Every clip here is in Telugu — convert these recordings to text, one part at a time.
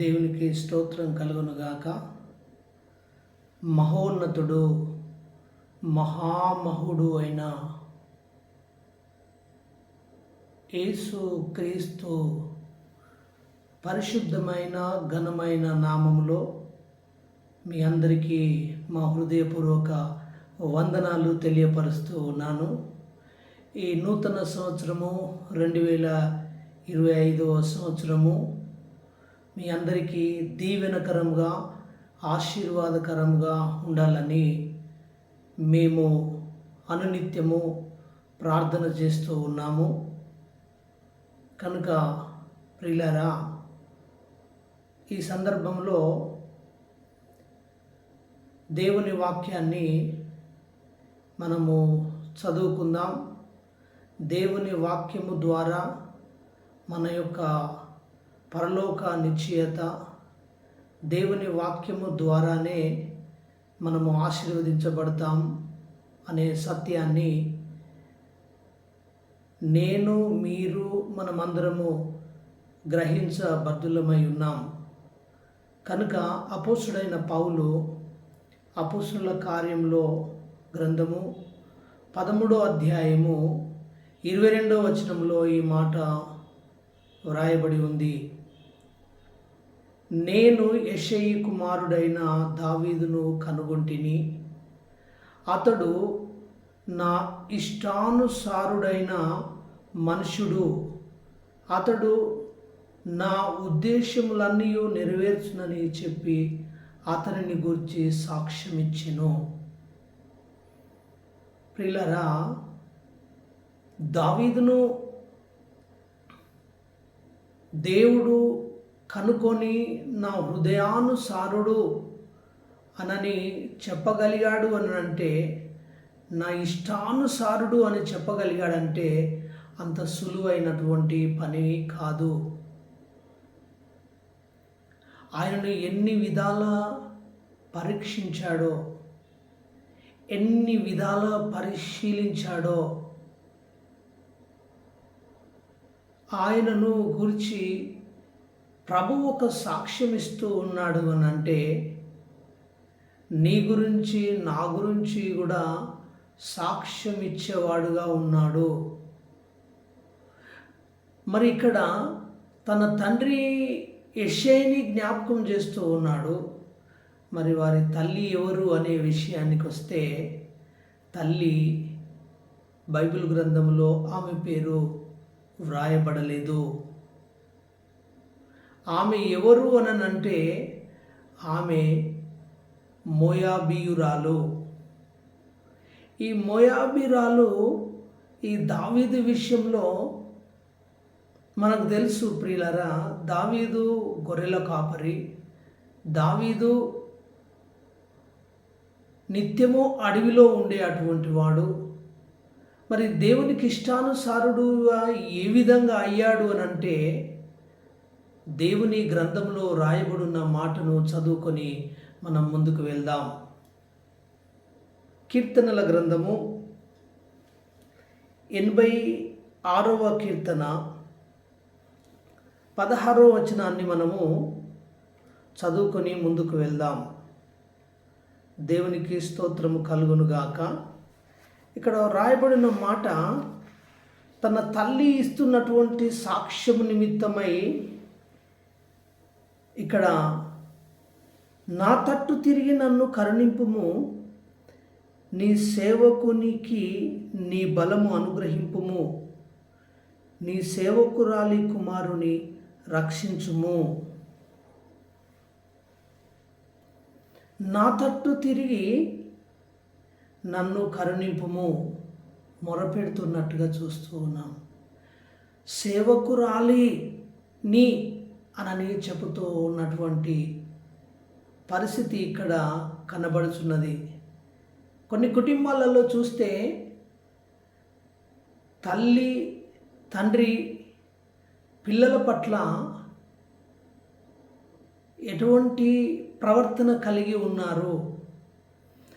దేవునికి స్తోత్రం కలుగునుగాక. మహోన్నతుడు మహామహుడు అయిన యేసు క్రీస్తు పరిశుద్ధమైన ఘనమైన నామములో మీ అందరికీ మా హృదయపూర్వక వందనాలు తెలియపరుస్తూ ఉన్నాను. ఈ నూతన సంవత్సరము రెండు వేల ఇరవై ఐదవ సంవత్సరము మీ అందరికీ దీవెనకరంగా ఆశీర్వాదకరంగా ఉండాలని మేము అనునిత్యము ప్రార్థన చేస్తూ ఉన్నాము. కనుక ప్రిలారా ఈ సందర్భంలో దేవుని వాక్యాన్ని మనము చదువుకుందాం. దేవుని వాక్యము ద్వారా మన యొక్క పరలోక నిశ్చయత దేవుని వాక్యము ద్వారానే మనము ఆశీర్వదించబడతాం అనే సత్యాన్ని నేను మీరు మనమందరము గ్రహించబద్ధులమై ఉన్నాం. కనుక అపోసుడైన పౌలు అపోసుల కార్యంలో గ్రంథము పదమూడో అధ్యాయము ఇరవై రెండో వచనంలో ఈ మాట వ్రాయబడి ఉంది. నేను యషయి కుమారుడైన దావీదును కనుగొంటిని. అతడు నా ఇష్టానుసారుడైన మనుషుడు అతడు నా ఉద్దేశములన్నీ నెరవేర్చునని చెప్పి అతనిని గురించి సాక్ష్యమిచ్చెను. ప్రిలరా దావీదును దేవుడు కనుకొని నా హృదయానుసారుడు అనని చెప్పగలిగాడు అని అంటే నా ఇష్టానుసారుడు అని చెప్పగలిగాడంటే అంత సులువైనటువంటి పని కాదు. ఆయనను ఎన్ని విధాల పరీక్షించాడో ఎన్ని విధాల పరిశీలించాడో ఆయనను గురించి ప్రభు ఒక సాక్ష్యం ఇస్తూ ఉన్నాడు అని అంటే నీ గురించి నా గురించి కూడా సాక్ష్యం ఇచ్చేవాడుగా ఉన్నాడు. మరి ఇక్కడ తన తండ్రి యషేని జ్ఞాపకం చేస్తూ ఉన్నాడు. మరి వారి తల్లి ఎవరు అనే విషయానికి వస్తే తల్లి బైబిల్ గ్రంథంలో ఆమె పేరు వ్రాయబడలేదు. ఆమె ఎవరు అనంటే ఆమె మోయాబీయురాలు. ఈ మోయాబీరాలు ఈ దావీదు విషయంలో మనకు తెలుసు ప్రియులరా దావీదు గొర్రెల కాపరి. దావీదు నిత్యము అడవిలో ఉండే అటువంటి వాడు. మరి దేవునికి ఇష్టానుసారుడుగా ఏ విధంగా అయ్యాడు అని అంటే దేవుని గ్రంథంలో రాయబడిన మాటను చదువుకొని మనం ముందుకు వెళ్దాం. కీర్తనల గ్రంథము ఎనభై ఆరవ కీర్తన పదహారవ వచనాన్ని మనము చదువుకొని ముందుకు వెళ్దాం. దేవునికి స్తోత్రము కలుగునుగాక ఇక్కడ రాయబడిన మాట తన తల్లి ఇస్తున్నటువంటి సాక్ష్యము నిమిత్తమై ఇక్కడ నా తట్టు తిరిగి నన్ను కరుణింపుము. నీ సేవకునికి నీ బలము అనుగ్రహింపుము. నీ సేవకురాలి కుమారుని రక్షించుము. నా తట్టు తిరిగి నన్ను కరుణింపుము. మొరపెడుతున్నట్టుగా చూస్తూ ఉన్నాం. సేవకురాలి నీ అనని చెబుతూ ఉన్నటువంటి పరిస్థితి ఇక్కడ కనబడుచున్నది. కొన్ని కుటుంబాలలో చూస్తే తల్లి తండ్రి పిల్లల పట్ల ఎటువంటి ప్రవర్తన కలిగి ఉన్నారు?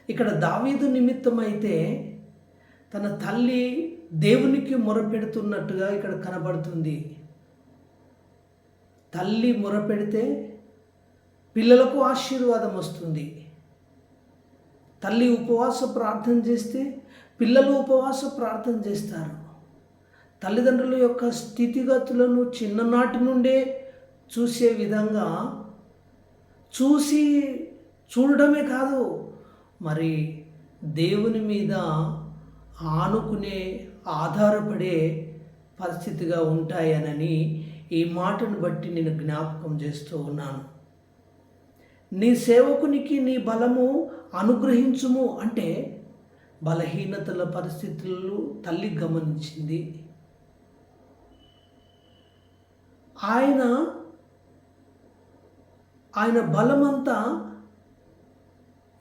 ఇక్కడ దావీదు నిమిత్తమైతే తన తల్లి దేవునికి మొరపెడుతున్నట్టుగా ఇక్కడ కనబడుతుంది. తల్లి మొరపెడితే పిల్లలకు ఆశీర్వాదం వస్తుంది. తల్లి ఉపవాస ప్రార్థన చేస్తే పిల్లలు ఉపవాస ప్రార్థన చేస్తారు. తల్లిదండ్రుల యొక్క స్థితిగతులను చిన్ననాటి నుండే చూసే విధంగా చూసి చూడడమే కాదు మరి దేవుని మీద ఆనుకునే ఆధారపడే పరిస్థితిగా ఉంటాయనని ఈ మాటను బట్టి నేను జ్ఞాపకం చేస్తూ ఉన్నాను. నీ సేవకునికి నీ బలము అనుగ్రహించుము అంటే బలహీనతల పరిస్థితులను తల్లి గమనించింది. ఆయన ఆయన బలమంతా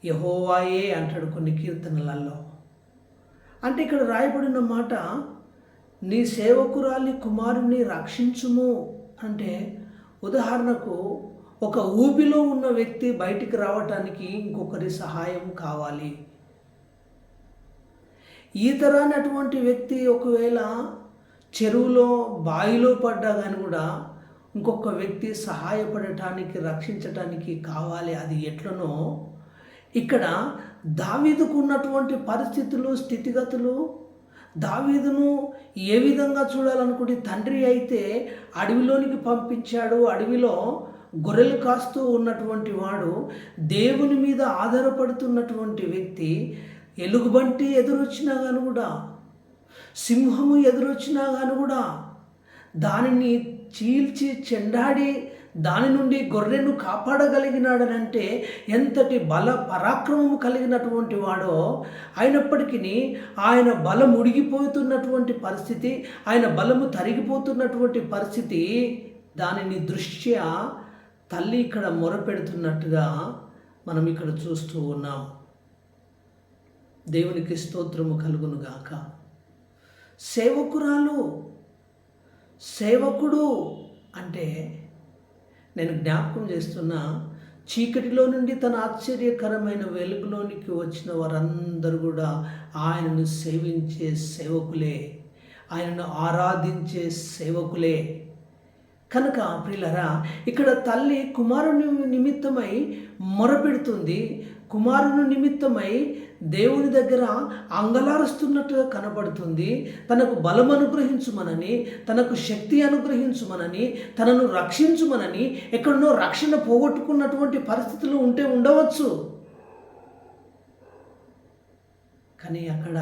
యహోవాయే అంటాడు కొన్ని కీర్తనలలో. అంటే ఇక్కడ రాయబడిన మాట నీ సేవకురాలి కుమారుణ్ణి రక్షించుము అంటే ఉదాహరణకు ఒక ఊబిలో ఉన్న వ్యక్తి బయటికి రావటానికి ఇంకొకరి సహాయం కావాలి. ఈతరానటువంటి వ్యక్తి ఒకవేళ చెరువులో బావిలో పడ్డా కానీ కూడా ఇంకొక వ్యక్తి సహాయపడటానికి రక్షించటానికి కావాలి. అది ఎట్లనో ఇక్కడ దావీదుకున్నటువంటి పరిస్థితులు స్థితిగతులు దావీదును ఏ విధంగా చూడాలనుకుంటే తండ్రి అయితే అడవిలోనికి పంపించాడు. అడవిలో గొర్రెలు కాస్తూ ఉన్నటువంటి వాడు దేవుని మీద ఆధారపడుతున్నటువంటి వ్యక్తి ఎలుగుబంటి ఎదురొచ్చినా కానీ కూడా సింహము ఎదురొచ్చినా కానీ కూడా దానిని చీల్చి చెండాడి దాని నుండి గొర్రెను కాపాడగలిగినాడనంటే ఎంతటి బల పరాక్రమం కలిగినటువంటి వాడో అయినప్పటికీ ఆయన బలం ఉడిగిపోతున్నటువంటి పరిస్థితి ఆయన బలము తరిగిపోతున్నటువంటి పరిస్థితి దానిని దృష్ట్యా తల్లి ఇక్కడ మొరపెడుతున్నట్టుగా మనం ఇక్కడ చూస్తూ ఉన్నాం. దేవునికి స్తోత్రము కలుగునుగాక. సేవకురాలు సేవకుడు అంటే నేను జ్ఞాపకం చేస్తున్న చీకటిలో నుండి తన ఆశ్చర్యకరమైన వెలుగులోనికి వచ్చిన వారందరూ కూడా ఆయనను సేవించే సేవకులే. ఆయనను ఆరాధించే సేవకులే. కనుక ప్రిలరా ఇక్కడ తల్లి కుమారుని నిమిత్తమై మొరపెడుతుంది. కుమారుని నిమిత్తమై దేవుని దగ్గర అంగలారుస్తున్నట్టుగా కనబడుతుంది. తనకు బలం అనుగ్రహించుమనని తనకు శక్తి అనుగ్రహించుమనని తనను రక్షించుమనని ఎక్కడనో రక్షణ పోగొట్టుకున్నటువంటి పరిస్థితులు ఉంటే ఉండవచ్చు. కానీ అక్కడ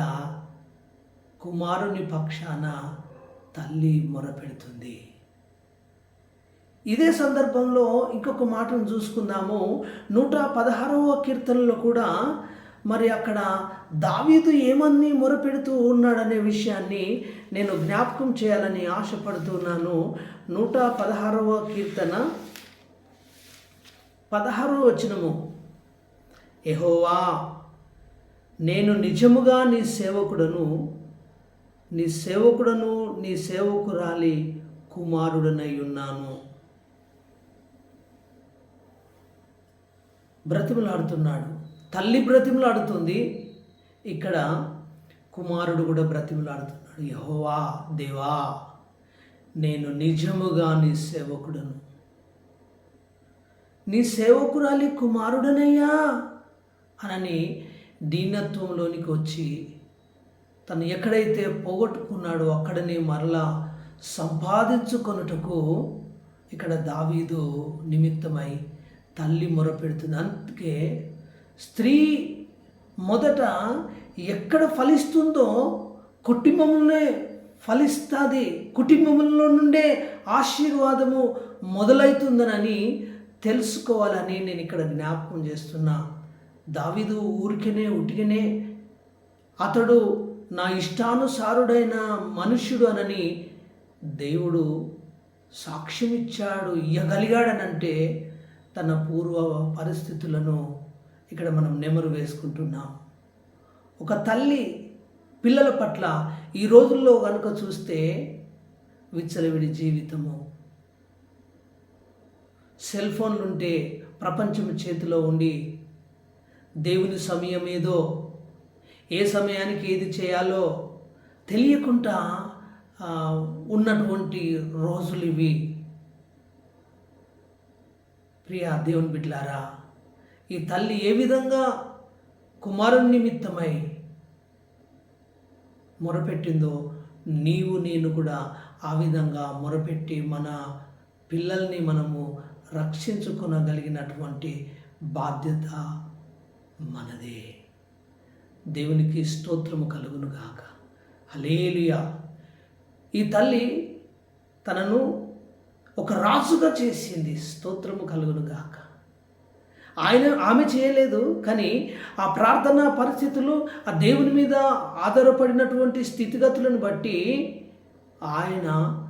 కుమారుని పక్షాన తల్లి మొరపెడుతుంది. ఇదే సందర్భంలో ఇంకొక మాటను చూసుకుందాము. నూట పదహారవ కీర్తనలో కూడా మరి అక్కడ దావీదు ఏమన్నీ మొరపెడుతూ ఉన్నాడనే విషయాన్ని నేను జ్ఞాపకం చేయాలని ఆశపడుతున్నాను. నూట పదహారవ కీర్తన పదహారవ వచనము. ఎహోవా నేను నిజముగా నీ సేవకుడను నీ సేవకుడను నీ సేవకురాలి కుమారుడనై ఉన్నాను. బ్రతిమలాడుతున్నాడు. తల్లి బ్రతిమలాడుతుంది. ఇక్కడ కుమారుడు కూడా బ్రతిమలాడుతున్నాడు. యహోవా దేవా నేను నిజముగా నీ సేవకుడను. నీ సేవకురాలి కుమారుడనయ్యా అనని దీనత్వంలోనికి వచ్చి తను ఎక్కడైతే పోగొట్టుకున్నాడో అక్కడనే మరలా సంపాదించుకొనుటకు ఇక్కడ దావీదు నిమిత్తమై తల్లి మొరపెడుతుంది అందుకే స్త్రీ మొదట ఎక్కడ ఫలిస్తుందో కుటుంబంలోనే ఫలిస్తుంది. కుటుంబంలో నుండే ఆశీర్వాదము మొదలవుతుందనని తెలుసుకోవాలని నేను ఇక్కడ జ్ఞాపకం చేస్తున్నా. దావిదు ఊరికనే ఉటికనే అతడు నా ఇష్టానుసారుడైన మనుష్యుడు అనని దేవుడు సాక్ష్యమిచ్చాడు ఇయ్యగలిగాడనంటే తన పూర్వ పరిస్థితులను ఇక్కడ మనం నెమరు వేసుకుంటున్నాం. ఒక తల్లి పిల్లల పట్ల ఈ రోజుల్లో కనుక చూస్తే విచ్చలవిడి జీవితము. సెల్ ఫోన్లు ఉంటే ప్రపంచం చేతిలో ఉండి దేవుని సమయం ఏదో ఏ సమయానికి ఏది చేయాలో తెలియకుండా ఉన్నటువంటి రోజులు ఇవి. ప్రియా దేవుని బిడ్లారా ఈ తల్లి ఏ విధంగా కుమారుని నిమిత్తమై మొరపెట్టిందో నీవు నేను కూడా ఆ విధంగా మొరపెట్టి మన పిల్లల్ని మనము రక్షించుకునగలిగినటువంటి బాధ్యత మనదే. దేవునికి స్తోత్రము కలుగును గాక హలేలుయా ఈ తల్లి తనను ఒక రాజుగా చేసింది స్తోత్రము కలుగును గాక ఆయన ఆమె చేయలేదు కానీ ఆ ప్రార్థన పరిస్థితులు ఆ దేవుని మీద ఆధారపడినటువంటి స్థితిగతులను బట్టి ఆయన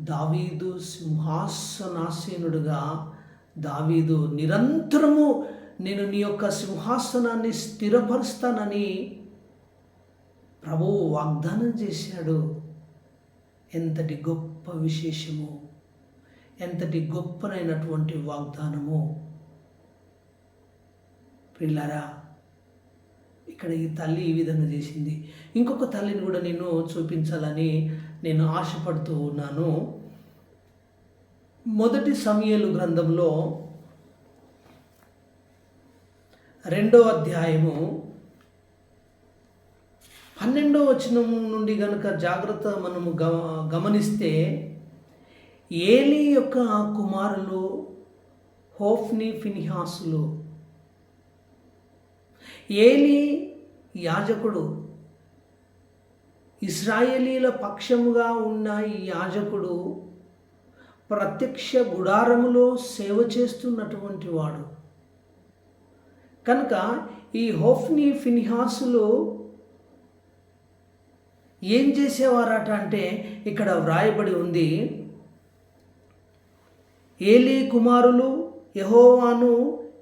దావీదు సింహాసనాసీనుడుగా దావీదు నిరంతరము నేను నీ యొక్క సింహాసనాన్ని స్థిరపరుస్తానని ప్రభువు వాగ్దానం చేశాడు. ఎంతటి గొప్ప విశేషము. ఎంతటి గొప్పనైనటువంటి వాగ్దానము. పిల్లరా ఇక్కడ ఈ తల్లి ఈ విధంగా చేసింది. ఇంకొక తల్లిని కూడా నేను చూపించాలని నేను ఆశపడుతూ ఉన్నాను. మొదటి సమయలు గ్రంథంలో రెండో అధ్యాయము పన్నెండో వచనం నుండి గనుక జాగ్రత్త మనము గమ గమనిస్తే ఏలీ యొక్క కుమారులు హోఫ్ని ఫినిహాసులు. ఏలి యాజకుడు. ఇస్రాయేలీల పక్షముగా ఉన్న ఈ యాజకుడు ప్రత్యక్ష గుడారములో సేవ చేస్తున్నటువంటి వాడు. కనుక ఈ హోఫ్ని ఫినిహాసులు ఏం చేసేవారట అంటే ఇక్కడ వ్రాయబడి ఉంది ఏలీ కుమారులు యహోవాను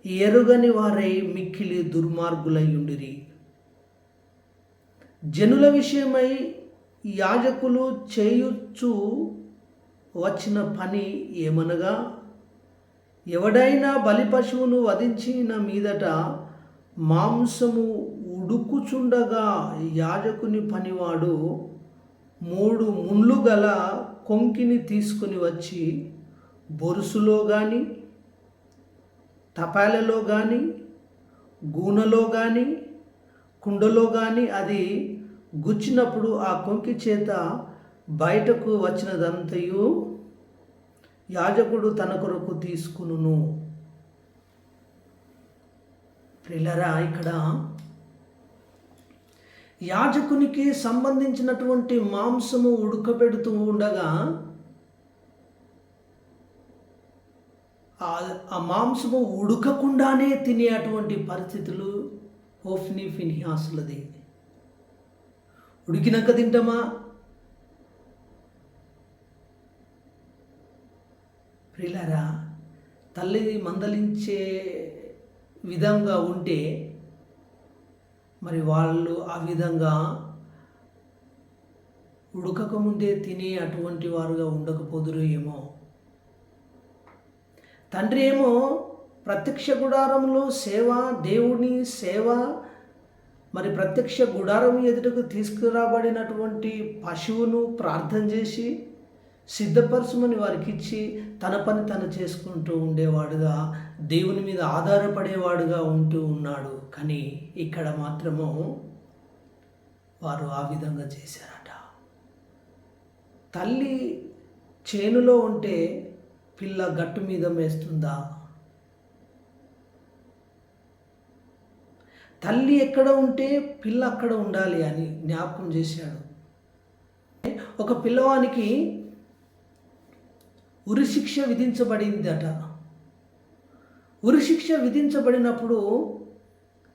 ఎరుగని వారై మిక్కిలి దుర్మార్గులయ్యుండిరి. జనుల విషయమై యాజకులు చేయుచు వచ్చిన పని ఏమనగా ఎవడైనా బలి పశువును వధించిన మీదట మాంసము ఉడుకుచుండగా యాజకుని పనివాడు మూడు ముండ్లు గల కొంకిని తీసుకుని వచ్చి బొరుసులో కానీ తపాలలో కానీ గూనలో కానీ కుండలో కానీ అది గుచ్చినప్పుడు ఆ కొంకి చేత బయటకు వచ్చినదంతయు యాజకుడు తన కొరకు తీసుకును ప్రిలరా ఇక్కడ యాజకునికి సంబంధించినటువంటి మాంసము ఉడకబెడుతూ ఉండగా ఆ మాంసము ఉడకకుండానే తినే అటువంటి పరిస్థితులు హోఫ్ని ఫినిహాసులది. ఉడికినాక తింటామా? ప్రిలరా తల్లి మందలించే విధంగా ఉంటే మరి వాళ్ళు ఆ విధంగా ఉడకకముందే తినే అటువంటి వారుగా ఉండకపోదురు ఏమో తండ్రి ఏమో ప్రత్యక్ష గుడారంలో సేవ దేవుని సేవ మరి ప్రత్యక్ష గుడారం ఎదుటకు తీసుకురాబడినటువంటి పశువును ప్రార్థన చేసి సిద్ధపరచమని వారికి ఇచ్చి తన పని తను చేసుకుంటూ ఉండేవాడుగా దేవుని మీద ఆధారపడేవాడుగా ఉంటూ ఉన్నాడు. కానీ ఇక్కడ మాత్రము వారు ఆ విధంగా చేశారట. తల్లి చేనులో ఉంటే పిల్ల గట్టు మీద మేస్తుందా? తల్లి ఎక్కడ ఉంటే పిల్ల అక్కడ ఉండాలి అని జ్ఞాపకం చేశాడు. ఒక పిల్లవానికి ఉరిశిక్ష విధించబడిందట. ఉరిశిక్ష విధించబడినప్పుడు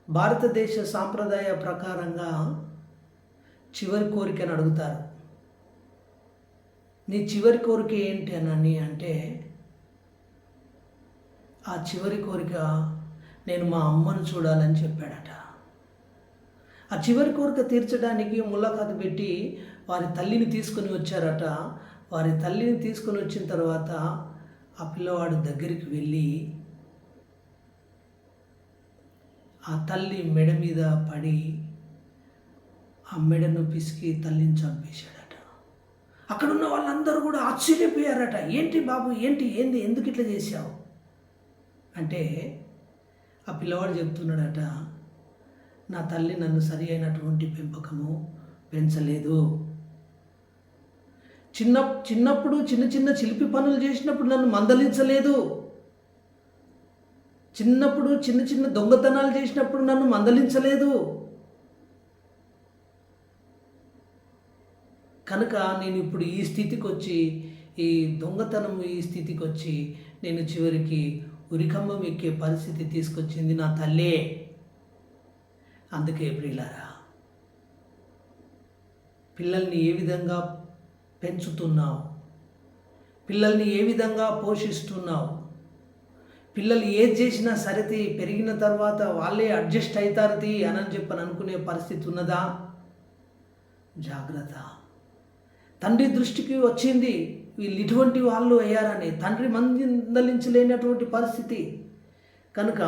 భారతదేశ సాంప్రదాయ ప్రకారంగా చివరి కోరికను అడుగుతారు. నీ చివరి కోరిక ఏంటి అని అంటే ఆ చివరి కోరిక నేను మా అమ్మను చూడాలని చెప్పాడట. ఆ చివరి కోరిక తీర్చడానికి ములాఖాతు పెట్టి వారి తల్లిని తీసుకొని వచ్చారట. వారి తల్లిని తీసుకొని వచ్చిన తర్వాత ఆ పిల్లవాడు దగ్గరికి వెళ్ళి ఆ తల్లి మెడ మీద పడి ఆ మెడను పిసికి తల్లిని చంపేశాడట. అక్కడున్న వాళ్ళందరూ కూడా ఆశ్చర్యపోయారట. ఏంటి బాబు ఏంటి ఏంది ఎందుకు ఇట్లా చేశావు? అంటే ఆ పిల్లవాడు చెప్తున్నాడట నా తల్లి నన్ను సరి అయినటువంటి పెంపకము పెంచలేదు. చిన్న చిన్నప్పుడు చిన్న చిన్న చిలిపి పనులు చేసినప్పుడు నన్ను మందలించలేదు. చిన్నప్పుడు చిన్న చిన్న దొంగతనాలు చేసినప్పుడు నన్ను మందలించలేదు. కనుక నేను ఇప్పుడు ఈ స్థితికి వచ్చి ఈ దొంగతనం ఈ స్థితికి వచ్చి నేను చివరికి ఉరికంబం ఎక్కే పరిస్థితి తీసుకొచ్చింది నా తల్లే. అందుకే ప్రియులారా పిల్లల్ని ఏ విధంగా పెంచుతున్నావు? పిల్లల్ని ఏ విధంగా పోషిస్తున్నావు? పిల్లలు ఏది చేసినా సరితి పెరిగిన తర్వాత వాళ్ళే అడ్జస్ట్ అవుతారది అని చెప్పని అనుకునే పరిస్థితి ఉన్నదా? జాగ్రత్త. తండ్రి దృష్టికి వచ్చింది. వీళ్ళు ఇటువంటి వాళ్ళు అయ్యారని తండ్రి మందలించలేనటువంటి పరిస్థితి. కనుక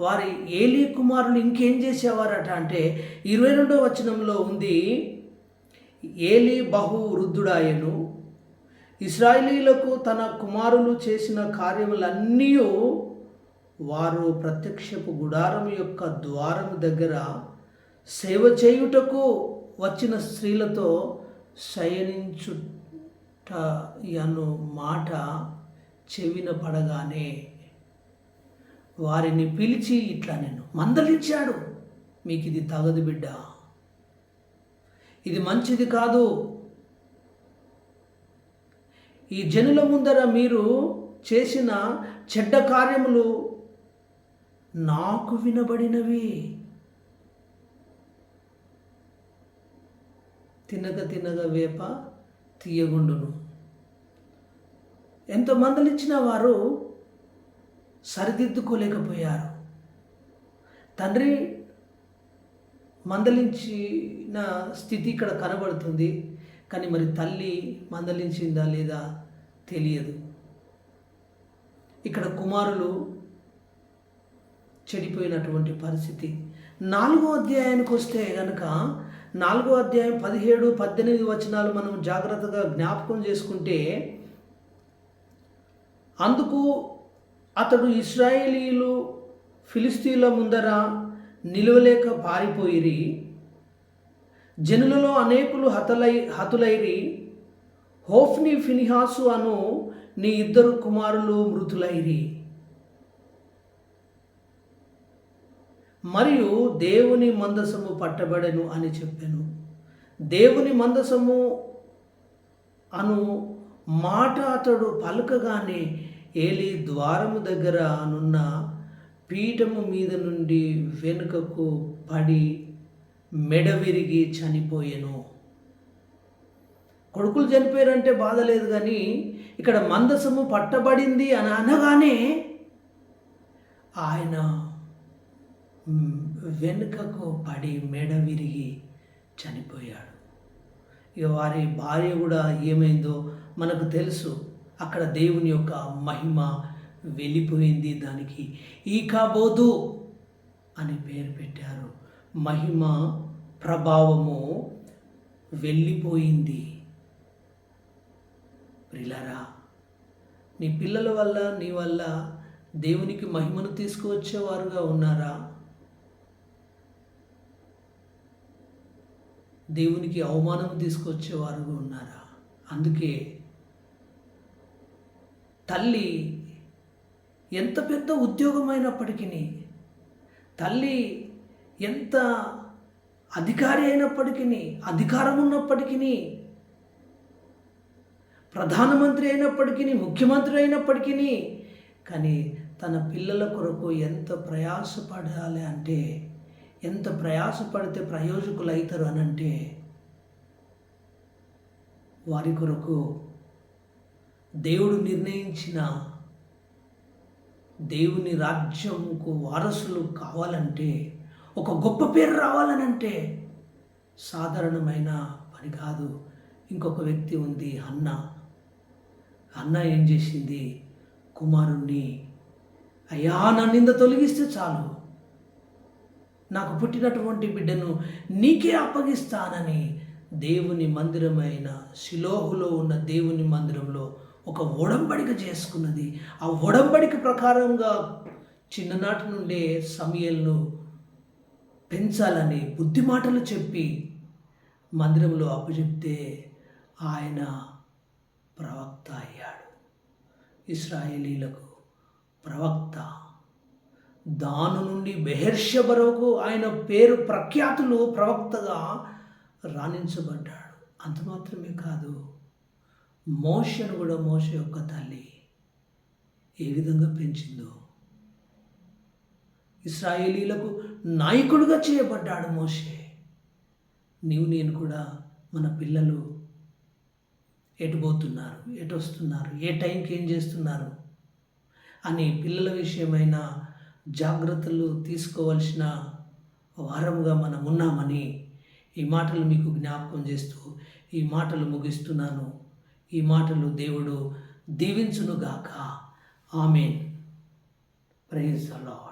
వారి ఏలీ కుమారులు ఇంకేం చేసేవారట అంటే ఇరవై రెండో వచనంలో ఉంది ఏలి బహు వృద్ధుడాయను ఇస్రాయేలీలకు తన కుమారులు చేసిన కార్యములన్నీ వారు ప్రత్యక్షపు గుడారం యొక్క ద్వారం దగ్గర సేవ చేయుటకు వచ్చిన స్త్రీలతో శయనించు అను మాట చెవిన పడగానే వారిని పిలిచి ఇట్లా నేను మందలించాడు. మీకు ఇది తగదు బిడ్డ. ఇది మంచిది కాదు. ఈ జనుల ముందర మీరు చేసిన చెడ్డ కార్యములు నాకు వినబడినవి. తినగ తినగ వేప తీయగుండును. ఎంతో మందలిచ్చిన వారు సరిదిద్దుకోలేకపోయారు. తండ్రి మందలించిన స్థితి ఇక్కడ కనబడుతుంది కానీ మరి తల్లి మందలించిందా లేదా తెలియదు. ఇక్కడ కుమారులు చెడిపోయినటువంటి పరిస్థితి. నాలుగో అధ్యాయానికి వస్తే కనుక నాలుగో అధ్యాయం పదిహేడు పద్దెనిమిది వచనాలు మనం జాగ్రత్తగా జ్ఞాపకం చేసుకుంటే అందుకు అతడు ఇస్రాయేలీలు ఫిలిస్తీన్ల ముందర నిలవలేక పారిపోయిరి. జనులలో అనేకులు హతలై హతులైరి. హోఫ్ని ఫినిహాసు అను నీ ఇద్దరు కుమారులు మృతులైరి. మరియు దేవుని మందసము పట్టబడెను అని చెప్పాను. దేవుని మందసము అను మాట అతడు పలుకగానే ఏలి ద్వారము దగ్గర నున్న పీఠము మీద నుండి వెనుకకు పడి మెడ విరిగి చనిపోయెను. కొడుకులు చనిపోయారంటే బాధ లేదు కానీ ఇక్కడ మందసము పట్టబడింది అని అనగానే ఆయన వెనుకకు పడి మెడ విరిగి చనిపోయాడు. ఇక వారి భార్య కూడా ఏమైందో మనకు తెలుసు. అక్కడ దేవుని యొక్క మహిమ వెళ్ళిపోయింది దానికి. ఈ కాబోదు అని పేరు పెట్టారు. మహిమ ప్రభావము వెళ్ళిపోయింది ప్రిలరా నీ పిల్లల వల్ల నీ వల్ల దేవునికి మహిమను తీసుకువచ్చేవారుగా ఉన్నారా? దేవునికి అవమానం తీసుకొచ్చేవారుగా ఉన్నారా? అందుకే తల్లి ఎంత పెద్ద ఉద్యోగమైనప్పటికీ తల్లి ఎంత అధికారి అయినప్పటికీ అధికారం ఉన్నప్పటికీ ప్రధానమంత్రి అయినప్పటికీ ముఖ్యమంత్రి అయినప్పటికీ కానీ తన పిల్లల కొరకు ఎంత ప్రయాసపడాలి అంటే ఎంత ప్రయాసపడితే ప్రయోజకులు అవుతారు అని అంటే వారి కొరకు దేవుడు నిర్ణయించిన దేవుని రాజ్యంకు వారసులు కావాలంటే ఒక గొప్ప పేరు రావాలనంటే సాధారణమైన పని కాదు. ఇంకొక వ్యక్తి ఉంది అన్న. అన్న ఏం చేసింది? కుమారుణ్ణి అయ్యా నా నింద తొలగిస్తే చాలు. నాకు పుట్టినటువంటి బిడ్డను నీకే అప్పగిస్తానని దేవుని మందిరమైన శిలోహులో ఉన్న దేవుని మందిరంలో ఒక ఒడంబడిక చేసుకున్నది. ఆ ఒడంబడిక ప్రకారంగా చిన్ననాటి నుండే సమయంలో పెంచాలని బుద్ధి మాటలు చెప్పి మందిరంలో అప్పచెప్తే ఆయన ప్రవక్త అయ్యాడు. ఇస్రాయేలీలకు ప్రవక్త. దాను నుండి బెహర్ష వరకు ఆయన పేరు ప్రఖ్యాతులు ప్రవక్తగా రాణించబడ్డాడు. అంత మాత్రమే కాదు మోషను కూడా మోష యొక్క తల్లి ఏ విధంగా పెంచిందో. ఇస్రాయేలీలకు నాయకుడుగా చేయబడ్డాడు మోషే. నీవు నేను కూడా మన పిల్లలు ఎటు పోతున్నారు ఎటు వస్తున్నారు ఏ టైంకి ఏం చేస్తున్నారు అని పిల్లల విషయమైన జాగ్రత్తలు తీసుకోవాల్సిన వారముగా మనం ఉన్నామని ఈ మాటలు మీకు జ్ఞాపకం చేస్తూ ఈ మాటలు ముగిస్తున్నాను. ఈ మాటలు దేవుడు దీవించునుగాక. ఆమెన్. Praise the